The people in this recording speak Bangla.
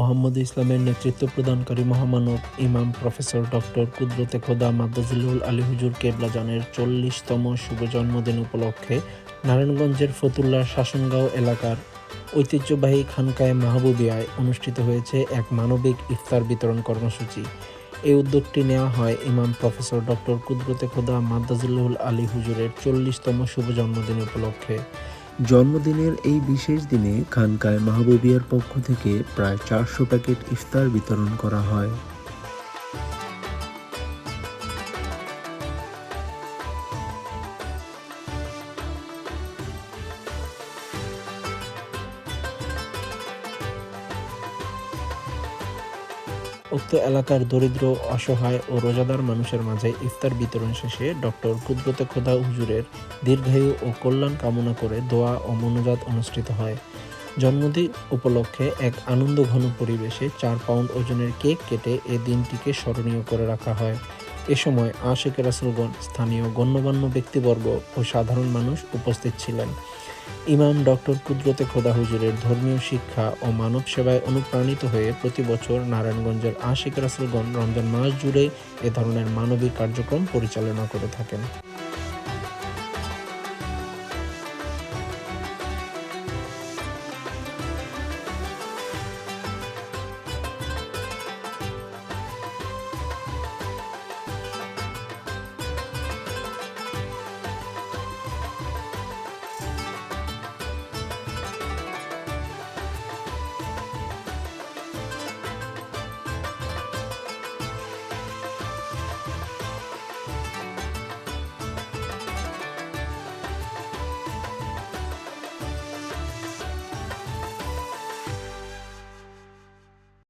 মোহাম্মদ ইসলামের নেতৃত্ব প্রদানকারী মহামানব ইমাম প্রফেসর ডক্টর কুদরতে খোদা মাদ্দাজিলুল আলী হুজুর কেবলাজানের চল্লিশতম শুভ জন্মদিন উপলক্ষে নারায়ণগঞ্জের ফতুল্লার শাসনগাঁও এলাকার ঐতিহ্যবাহী খানকায় মাহবুবিয়ায় অনুষ্ঠিত হয়েছে এক মানবিক ইফতার বিতরণ কর্মসূচি। এই উদ্যোগটি নেওয়া হয় ইমাম প্রফেসর ডক্টর কুদরতে খোদা মাদ্দাজিল্লুল আলী হুজুরের চল্লিশতম শুভ জন্মদিন উপলক্ষে। জন্মদিনের এই বিশেষ দিনে খানকায় মাহবুবিয়ার পক্ষ থেকে প্রায় চারশো প্যাকেট ইফতার বিতরণ করা হয়। উক্ত এলাকার দরিদ্র, অসহায় ও রোজাদার মানুষের মাঝে ইফতার বিতরণ শেষে ডক্টর কুদরতে খোদা হুজুরের দীর্ঘায়ু ও কল্যাণ কামনা করে দোয়া ও মনোজাত অনুষ্ঠিত হয়। জন্মদিন উপলক্ষে এক আনন্দ ঘন পরিবেশে চার পাউন্ড ওজনের কেক কেটে এ দিনটিকে স্মরণীয় করে রাখা হয়। এ সময় আশেখ রাসুলগণ স্থানীয় গণ্যমান্য ব্যক্তিবর্গ ও সাধারণ মানুষ উপস্থিত ছিলেন। ইমাম ডক্টর কুদরতে খোদা হুজুরের ধর্মীয় শিক্ষা ও মানব সেবায় অনুপ্রাণিত হয়ে প্রতি বছর নারায়ণগঞ্জের আশিক রাসুলগণ রমজান মাস জুড়ে এ ধরনের মানবিক কার্যক্রম পরিচালনা করে থাকেন।